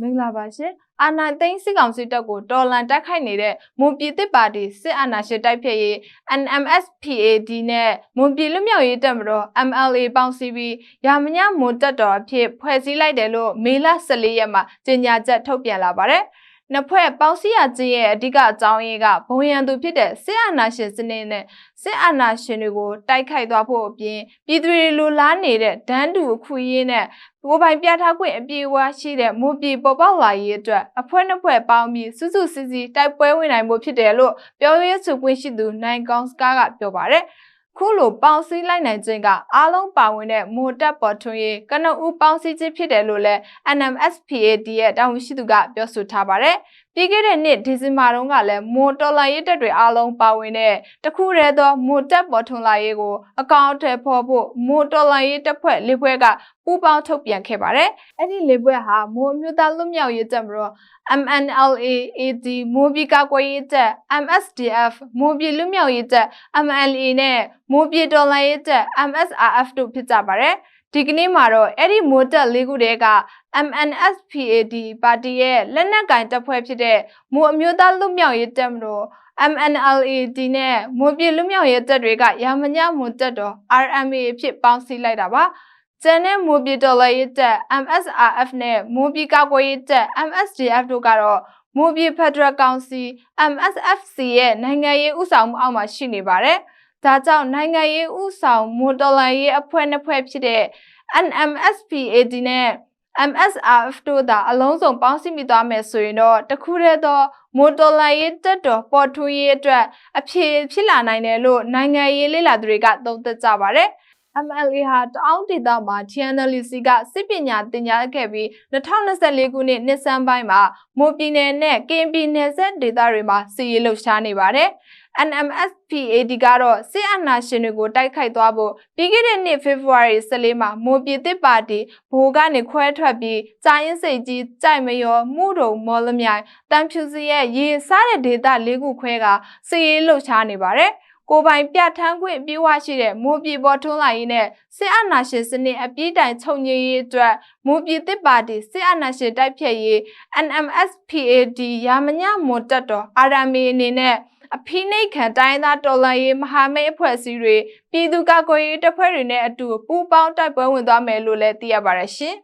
မင်္ဂလာပါရှင်အာနာသိန်းစစ်ကောင်စီတပ်ကိုတော်လန်တိုက်ခိုက်နေတဲ့မွန်ပြည်သစ်ပါတီစစ်အာဏာရှင်တိုက်ဖျက်ရေး NMSPAD နဲ့မွန်ပြည်လွတ်မြောက်ရေးတပ်မတော် MLA ပေါင်းစည်းပြီးရာမညမွန်တပ်တော်အဖြစ်ဖွဲ့စည်းလိုက်တယ်လို့မေလ14ရက်မှာကြေညာချက်ထုတ်ပြန်လာပါတယ် နှစ်ဖွဲ့ပေါင်းစည်းရခြင်းရဲ့အဓိကအကြောင်းရင်းကဘုံရန်သူဖြစ်တဲ့စစ်အာဏာရှင်စနစ်နဲ့စစ်အာဏာရှင်တွေကိုတိုက်ခိုက်သွားဖို့အပြင်ပြည်သူတွေလိုလားနေတဲ့ဒန်းတူအခွင့်အရေးနဲ့ကိုယ်ပိုင်ပြထားခွင့်အပြည့်အဝရှိတဲ့မူပြည်ပေါ်ပေါက်လာရေးအတွက်အဖွဲ့နှစ်ဖွဲ့ပေါင်းပြီးစုစုစည်းစည်းတိုက်ပွဲဝင်နိုင်ဖို့ဖြစ်တယ်လို့ပြောရေးဆိုခွင့်ရှိသူနိုင်ကောင်စကားကပြောပါတယ် ခုလိုပေါင်းစည်းလိုက်နိုင်ခြင်းကအားလုံးပါဝင်တဲ့မိုတက်ပေါ်ထွန်းရေးကနဦးပေါင်းစည်းခြင်းဖြစ်တယ်လို့လည်း NMSPAD ရဲ့တာဝန်ရှိသူကပြောဆိုထားပါတယ်။ ပြီးခဲ့တဲ့နှစ်ဒီဇင်ဘာတုန်းကလည်းမိုတော်လာရေးတပ်တွေအားလုံးပါဝင်တဲ့တခုတည်းသောမိုတက်ပေါ်ထွန်းလာရေးကိုအကောင့်အထည်ဖော်ဖို့မိုတော်လာရေးတပ်ဖွဲ့လေးဖွဲ့ကပူးပေါင်းထုတ်ပြန်ခဲ့ပါတယ်။အဲ့ဒီလေးဖွဲ့ဟာမိုအမျိုးသားလွတ်မြောက်ရေးတပ်မတော် MNLA AD မိုဘီကာကွယ်ရေးတပ် MSDF မိုဘီလွတ်မြောက်ရေးတပ် MLA နဲ့မိုဘီတော်လာရေးတပ် MSRF တို့ဖြစ်ကြပါတယ်။ ဒီကနေ့မှာတော့အဲ့ဒီမိုတက်လေးခုတည်းက MNSPAD ပါတီရဲ့လက်နက်ကင်တပ်ဖွဲ့ဖြစ်တဲ့မိုအမျိုးသားလွတ်မြောက်ရေးတပ်မတော် MNLAD နဲ့မိုပြည်လွတ်မြောက်ရေးတပ်တွေကရာမညမွန်တပ်တော် RMA အဖြစ်ပေါင်းစည်းလိုက်တာပါကျန်တဲ့မိုပြည်တော်လှန်ရေးတပ် MSRF နဲ့မိုပြည်ကာကွယ်ရေးတပ် MSDF တို့ကတော့မိုပြည်ဖက်ဒရယ်ကောင်စီ MSFC ရဲ့နိုင်ငံရေးဥဆောင်မှုအောက်မှာရှိနေပါတယ်။ ဒါကြောင့်နိုင်ငံရေးဥဆောင်မိုတော်လှန်ရေးအဖွဲ့နှစ်ဖွဲ့ဖြစ်တဲ့ NMSPAD နဲ့ MSRF တို့သာအလုံးစုံပေါင်းစည်းမိသွားမယ်ဆိုရင်တော့တခုတည်းသောမိုတော်လိုင်းရေးတက်တော်ပေါ်ထွန်းရေးအတွက်အဖြစ်ဖြစ်လာနိုင်တယ်လို့နိုင်ငံရေးလေ့လာသူတွေကသုံးသပ်ကြပါတယ်။ MLA ဟာတအောင်းဒေသမှာ TNLC ကစစ်ပညာသင်ကြားခဲ့ပြီး2024ခုနှစ်နှစ်ဆန်းပိုင်းမှာမိုပြည်နယ်နဲ့ KNP နယ်စပ်ဒေသတွေမှာစီရေးလှုပ်ရှားနေပါတယ်။ NMSPAD ကတော့စစ်အာဏာရှင်တွေကိုတိုက်ခိုက်သွားဖို့ပြီးခဲ့တဲ့နှစ်ဖေဖော်ဝါရီ14မှာမိုပြည်သစ်ပါတီဘိုးကနေခွဲထွက်ပြီးကြာရင်စိတ်ကြီးကြိုက်မရောမှုတုံမော်လမြိုင်တန်ဖြူစီရဲ့ရေစားတဲ့ဒေသ၄ခုခွဲကစီရေးလှုပ်ရှားနေပါတယ်ကိုပိုင်ပြဋ္ဌာန်းခွင့်ပြေဝရှိတဲ့မိုးပြည်ပေါ်ထွန်းလာရေးနဲ့စစ်အာဏာရှင်စနစ်အပြည့်တိုင်ချုပ်ငြိမ်းရေးအတွက်မိုးပြည်သစ်ပါတီစစ်အာဏာရှင်တိုက်ဖြတ်ရေး NMSPAD ရာမညမွန်တက်တော် RMA အနေနဲ့ အဖိနှိတ်ခံတိုင်းသားတော်လှန်ရေးမဟာမိတ်အဖွဲ့အစည်းတွေပြည်သူ့ကာကွယ်ရေးတပ်ဖွဲ့တွေနဲ့အတူပူးပေါင်းတိုက်ပွဲဝင်သွားမယ်လို့လည်းသိရပါတယ်ရှင်။